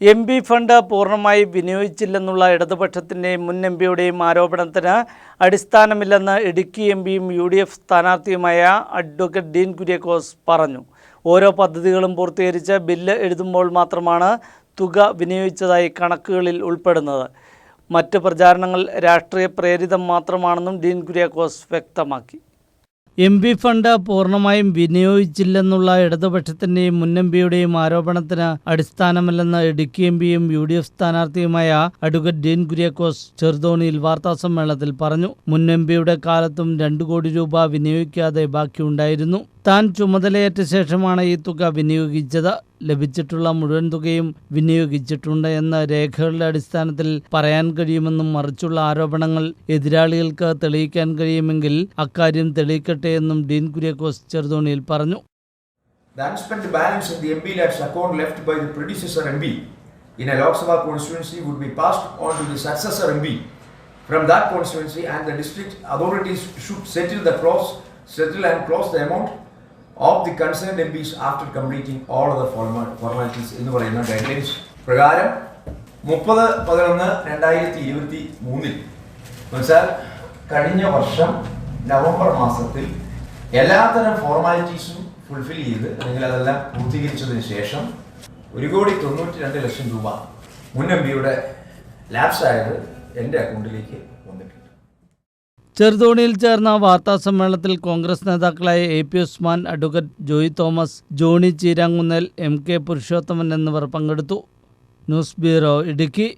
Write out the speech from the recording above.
M P fund പൂർണമായി വിനിയോഗിച്ചില്ലെന്നുള്ള ഇടതുപക്ഷത്തിന്റെയും മുൻ M പിയുടെയും ആരോപണത്തിന് അടിസ്ഥാനമില്ലെന്ന് ഇടുക്കി എം പിയും യു ഡി എഫ് സ്ഥാനാർത്ഥിയുമായ അഡ്വക്കേറ്റ് ഡീൻ കുര്യക്കോസ് പറഞ്ഞു. ഓരോ പദ്ധതികളും പൂർത്തീകരിച്ച് ബില്ല് എഴുതുമ്പോൾ മാത്രമാണ് തുക വിനിയോഗിച്ചതായി കണക്കുകളിൽ ഉൾപ്പെടുന്നത്. മറ്റ് പ്രചാരണങ്ങൾ രാഷ്ട്രീയ പ്രേരിതം മാത്രമാണെന്നും ഡീൻ കുര്യാക്കോസ് വ്യക്തമാക്കി. എം പി ഫണ്ട് പൂർണമായും വിനിയോഗിച്ചില്ലെന്നുള്ള ഇടതുപക്ഷത്തിന്റെയും മുൻ എം പിയുടെയും ആരോപണത്തിന് അടിസ്ഥാനമല്ലെന്ന് ഇടുക്കി എം പിയും യു ഡി എഫ് സ്ഥാനാർത്ഥിയുമായ അഡ്വക്കേറ്റ് ഡീൻ കുര്യാക്കോസ് ചെറുതോണിയിൽ വാർത്താസമ്മേളനത്തിൽ പറഞ്ഞു. മുൻ എം പിയുടെ കാലത്തും രണ്ടു കോടി രൂപ വിനിയോഗിക്കാതെ ബാക്കിയുണ്ടായിരുന്നു. താൻ ചുമതലയേറ്റ ശേഷമാണ് ഈ തുക വിനിയോഗിച്ചത് ലഭിച്ചിട്ടുള്ള മുഴുവൻ തുകയും വിനിയോഗിച്ചിട്ടുണ്ട് എന്ന രേഖകളുടെ അടിസ്ഥാനത്തിൽ പറയാൻ കഴിയുമെന്നും മറിച്ചുള്ള ആരോപണങ്ങൾ എതിരാളികൾക്ക് തെളിയിക്കാൻ കഴിയുമെങ്കിൽ അക്കാര്യം തെളിയിക്കട്ടെ എന്നും ഡീൻ കുര്യാക്കോസ് ചെറുതോണിയിൽ പറഞ്ഞു The unspent balance in the MB labs account left by the predecessor MB in a Lok Sabha constituency would be passed on to the successor MB from that constituency and the district authorities should settle the clause, settle and close the amount of the concern MPs after completing all the formalities എന്ന് പറയുന്ന guidelines പ്രകാരം മുപ്പത് പതിനൊന്ന് രണ്ടായിരത്തി ഇരുപത്തി മൂന്നിൽ വെച്ചാൽ കഴിഞ്ഞ വർഷം നവംബർ മാസത്തിൽ എല്ലാത്തരം ഫോർമാലിറ്റീസും ഫുൾഫിൽ ചെയ്ത് അല്ലെങ്കിൽ അതെല്ലാം പൂർത്തീകരിച്ചതിന് ശേഷം ഒരു കോടി തൊണ്ണൂറ്റി രണ്ട് ലക്ഷം രൂപ മുൻ എം പിയുടെ ലാപ്സ് ആയത് എന്റെ അക്കൗണ്ടിലേക്ക് ചെറുതോണിയിൽ ചേർന്ന വാർത്താ സമ്മേളനത്തിൽ കോൺഗ്രസ് നേതാക്കളായ A P Usman advocate Joy Thomas Johny Cheerankunnel M K Purushothaman എന്നിവർ പങ്കെടുത്തു. News bureau Idukki.